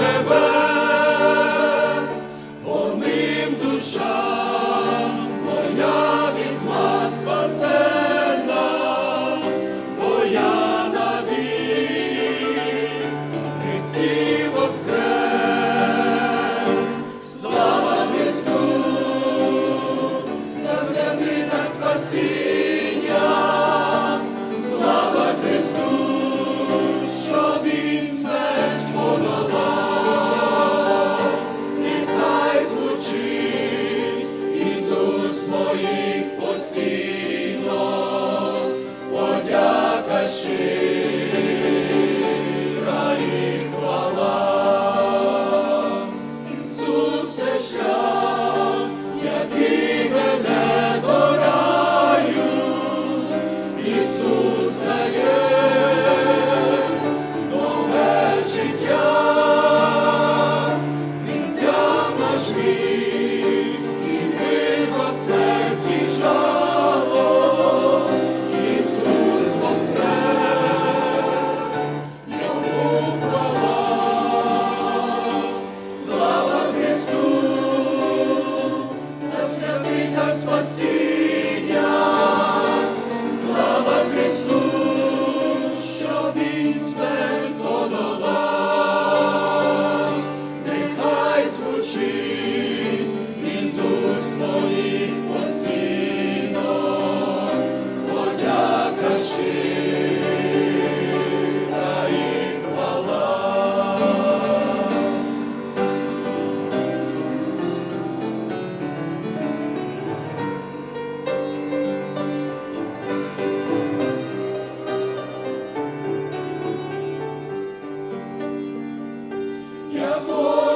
небес, по ним душа. твоїх постійно.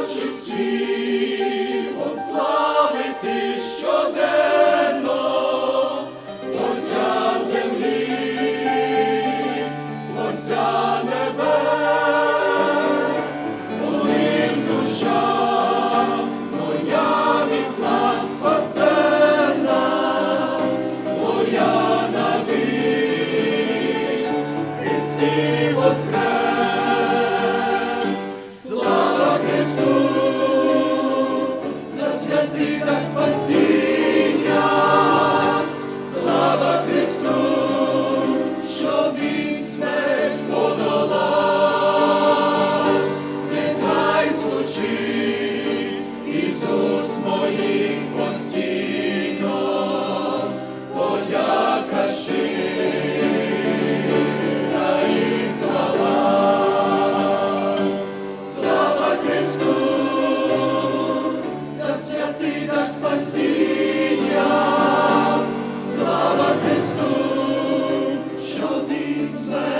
хочу співом славити щоденно, творця землі, творця небес, Болим душа моя від спасена, бо я навік, Христі. vidas vazias. Спасіння, слава Христу, що він Свер.